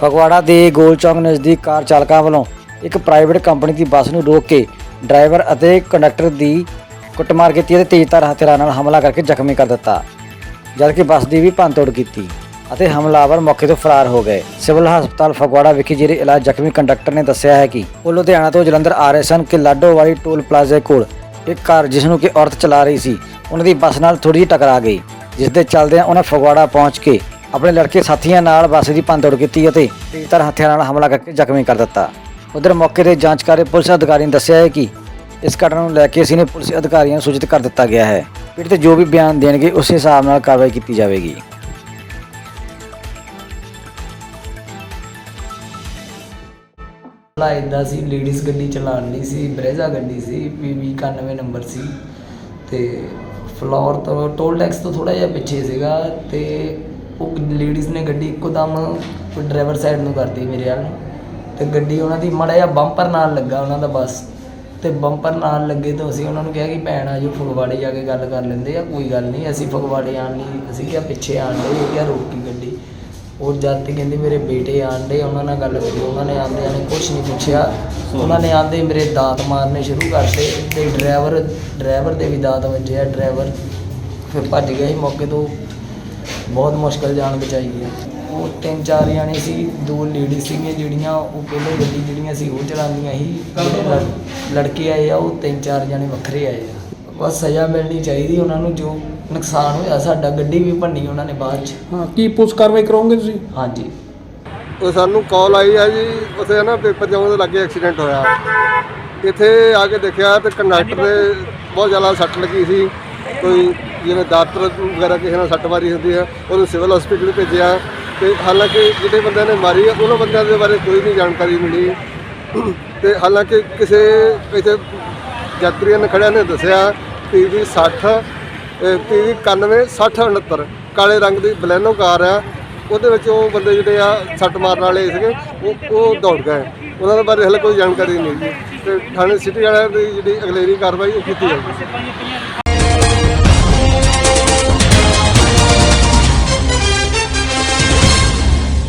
ਫਗਵਾੜਾ ਦੇ ਗੋਲ ਚੌਂਕ ਨਜ਼ਦੀਕ ਕਾਰ ਚਾਲਕਾਂ ਵੱਲੋਂ ਇੱਕ ਪ੍ਰਾਈਵੇਟ ਕੰਪਨੀ ਦੀ ਬੱਸ ਨੂੰ ਰੋਕ ਕੇ ਡਰਾਈਵਰ ਅਤੇ ਕੰਡਕਟਰ ਦੀ ਕੁੱਟਮਾਰ ਕੀਤੀ ਅਤੇ ਤੇਜ਼ਧਾਰ ਹਥਿਆਰਾਂ ਨਾਲ ਹਮਲਾ ਕਰਕੇ ਜ਼ਖਮੀ ਕਰ ਦਿੱਤਾ, ਜਦਕਿ ਬੱਸ ਦੀ ਵੀ ਭੰਨਤੋੜ ਕੀਤੀ ਅਤੇ ਹਮਲਾਵਰ ਮੌਕੇ ਤੋਂ ਫਰਾਰ ਹੋ ਗਏ। ਸਿਵਲ ਹਸਪਤਾਲ ਫਗਵਾੜਾ ਵਿਖੇ ਜਿਹੜੇ ਇਲਾਜ ਜ਼ਖਮੀ ਕੰਡਕਟਰ ਨੇ ਦੱਸਿਆ ਹੈ ਕਿ ਉਹ ਲੁਧਿਆਣਾ ਤੋਂ ਜਲੰਧਰ ਆ ਰਹੇ ਸਨ ਕਿ ਲਾਡੋ ਵਾਲੀ ਟੋਲ ਪਲਾਜ਼ੇ ਕੋਲ ਇੱਕ ਕਾਰ ਜਿਸ ਨੂੰ ਕਿ ਔਰਤ ਚਲਾ ਰਹੀ ਸੀ, ਉਹਨਾਂ ਦੀ ਬੱਸ ਨਾਲ ਥੋੜੀ ਜਿਹੀ ਟਕਰਾ ਗਈ, ਜਿਸ ਦੇ ਚੱਲਦਿਆਂ ਉਹਨਾਂ ਫਗਵਾੜਾ ਪਹੁੰਚ ਕੇ ਆਪਣੇ ਲੜਕੇ ਸਾਥੀਆਂ ਨਾਲ ਬੱਸ ਦੀ ਭੰਨਤੋੜ ਕੀਤੀ ਅਤੇ ਤੇਜ਼ਧਾਰ ਹਥਿਆਰਾਂ ਨਾਲ ਹਮਲਾ ਕਰਕੇ ਜ਼ਖਮੀ ਕਰ ਦਿੱਤਾ। ਉਧਰ ਮੌਕੇ ਤੇ ਜਾਂਚ ਕਰ ਰਹੇ ਪੁਲਿਸ ਅਧਿਕਾਰੀ ਨੇ ਦੱਸਿਆ ਹੈ ਕਿ ਇਸ ਘਟਨਾ ਨੂੰ ਲੈ ਕੇ ਅਸੀਂ ਪੁਲਿਸ ਅਧਿਕਾਰੀਆਂ ਨੂੰ ਸੂਚਿਤ ਕਰ ਦਿੱਤਾ ਗਿਆ ਹੈ। ਪੀੜਤ ਜੋ ਵੀ ਬਿਆਨ ਦੇਣਗੇ, ਉਸ ਹਿਸਾਬ ਨਾਲ ਕਾਰਵਾਈ ਕੀਤੀ ਜਾਵੇਗੀ। ਲਾ ਇਦਾਂ ਸੀ ਲੇਡੀਜ਼ ਗੱਡੀ ਚਲਾਉਣ ਸੀ, ਬਰੇਜ਼ਾ ਗੱਡੀ ਸੀ, ਪੀਵੀ 91 ਨੰਬਰ ਸੀ ਤੇ ਫਲੋਰ ਤੋਂ ਟੋਲ ਟੈਕਸ ਤੋਂ ਥੋੜਾ ਜਿਹਾ ਪਿੱਛੇ ਸੀਗਾ ਤੇ ਉਹ ਲੇਡੀਜ਼ ਨੇ ਗੱਡੀ ਇੱਕੋ ਦਮ ਡਰਾਈਵਰ ਸਾਈਡ ਨੂੰ ਕਰਤੀ ਮੇਰੇ ਵੱਲ ਤੇ ਗੱਡੀ ਉਹਨਾਂ ਦੀ ਮੜਾ ਜਿਹਾ ਬੰਪਰ ਨਾਲ ਲੱਗਾ ਉਹਨਾਂ ਦਾ ਬੱਸ। ਤੇ ਬੰਪਰ ਨਾਲ ਲੱਗੇ ਤਾਂ ਅਸੀਂ ਉਹਨਾਂ ਨੂੰ ਕਿਹਾ ਕਿ ਭੈਣ ਆ ਜੋ ਫਗਵਾੜੇ ਜਾ ਕੇ ਗੱਲ ਕਰ ਲੈਂਦੇ ਆ, ਕੋਈ ਗੱਲ ਨਹੀਂ, ਅਸੀਂ ਫਗਵਾੜੇ ਆਣ ਲਈ, ਅਸੀਂ ਕਿਹਾ ਪਿੱਛੇ ਆਣ ਲਈ, ਇਹ ਕਿਹਾ ਰੋਕੀ ਗੱਡੀ। ਉਹ ਜਦ ਤੇ ਕਹਿੰਦੇ ਮੇਰੇ ਬੇਟੇ ਆਂਦੇ ਉਹਨਾਂ ਨਾਲ ਗੱਲ ਕਰੀ ਉਹਨਾਂ ਨੇ ਆਂਦਿਆਂ ਨੇ ਕੁਝ ਨਹੀਂ ਪੁੱਛਿਆ। ਉਹਨਾਂ ਨੇ ਆਂਦੇ ਮੇਰੇ ਦਾਤ ਮਾਰਨੇ ਸ਼ੁਰੂ ਕਰਤੇ ਤੇ ਡਰਾਈਵਰ ਡਰਾਈਵਰ ਦੇ ਵੀ ਦਾਤ ਵੱਜਿਆ ਡਰਾਈਵਰ ਫਿਰ ਭੱਜ ਗਿਆ ਸੀ ਮੌਕੇ ਤੋਂ। ਬਹੁਤ ਮੁਸ਼ਕਲ ਜਾਨ ਬਚਾਈ ਹੈ। ਉਹ ਤਿੰਨ ਚਾਰ ਜਾਣੇ ਸੀ ਦੋ ਲੇਡੀ ਸੀਗੀਆਂ ਜਿਹੜੀਆਂ ਉਹ ਪਹਿਲੇ ਗੱਡੀ ਜਿਹੜੀਆਂ ਸੀ ਉਹ ਚਲਾਉਂਦੀਆਂ ਸੀ। ਜਿਹੜੇ ਲੜ- ਲੜਕੇ ਆਏ ਆ ਉਹ ਤਿੰਨ ਚਾਰ ਜਾਣੇ ਵੱਖਰੇ ਆਏ ਆ। ਬਸ ਸਜ਼ਾ ਮਿਲਣੀ ਚਾਹੀਦੀ ਉਹਨਾਂ ਨੂੰ ਜੋ ਨੁਕਸਾਨ ਹੋਇਆ ਸਾਡਾ ਗੱਡੀ ਵੀ ਭੰਨੀ ਉਹਨਾਂ ਨੇ ਬਾਅਦ ਚ। ਹਾਂ ਕੀ ਪੁਲਿਸ ਕਾਰਵਾਈ ਕਰੋਗੇ ਤੁਸੀਂ? ਹਾਂਜੀ। ਉਹ ਸਾਨੂੰ ਕਾਲ ਆਈ ਹੈ ਜੀ ਉੱਥੇ ਨਾ ਪੇਪਰ ਜਾਉਣ ਦੇ ਲੱਗੇ ਐਕਸੀਡੈਂਟ ਹੋਇਆ। ਇੱਥੇ ਆ ਕੇ ਦੇਖਿਆ ਤੇ ਕੰਡਕਟਰ ਦੇ ਬਹੁਤ ਜ਼ਿਆਦਾ ਸੱਟ ਲੱਗੀ ਸੀ ਕੋਈ ਜਿਵੇਂ ਦਾਤਰ ਵਗੈਰਾ ਕਿਸੇ ਨਾਲ ਸੱਟ ਮਾਰੀ ਹੁੰਦੀ ਹੈ, ਉਹਨੂੰ ਸਿਵਲ ਹਸਪੀਟਲ ਭੇਜਿਆ ਤੇ ਹਾਲਾਂਕਿ ਜਿਹੜੇ ਬੰਦਿਆਂ ਨੇ ਮਾਰੀ ਹੈ, ਉਹਨਾਂ ਬੰਦਿਆਂ ਦੇ ਬਾਰੇ ਕੋਈ ਨਹੀਂ ਜਾਣਕਾਰੀ ਮਿਲੀ ਤੇ ਹਾਲਾਂਕਿ ਕਿਸੇ ਇੱਥੇ ਯਾਤਰੀਆਂ ਨੇ ਖੜਿਆ ਨੇ ਦੱਸਿਆ ਪੀਵੀ 60 ਪੀਵੀ 91 60 69 ਕਾਲੇ ਰੰਗ ਦੀ ਬਲੈਨੋ ਕਾਰ ਆ ਉਹਦੇ ਵਿੱਚ ਉਹ ਬੰਦੇ ਜਿਹੜੇ ਆ ਸੱਟ ਮਾਰਨ ਵਾਲੇ ਸੀਗੇ, ਉਹ ਉਹ ਦੌੜ ਗਏ। ਉਹਨਾਂ ਦੇ ਬਾਰੇ ਹਲੇ ਕੋਈ ਜਾਣਕਾਰੀ ਨਹੀਂ ਜੀ। ਤੇ ਥਾਣੇ ਸਿਟੀ ਵਾਲਿਆਂ ਦੀ ਜਿਹੜੀ ਅਗਲੇਰੀ ਕਾਰਵਾਈ ਉਹ ਕੀਤੀ ਜਾਊਗੀ।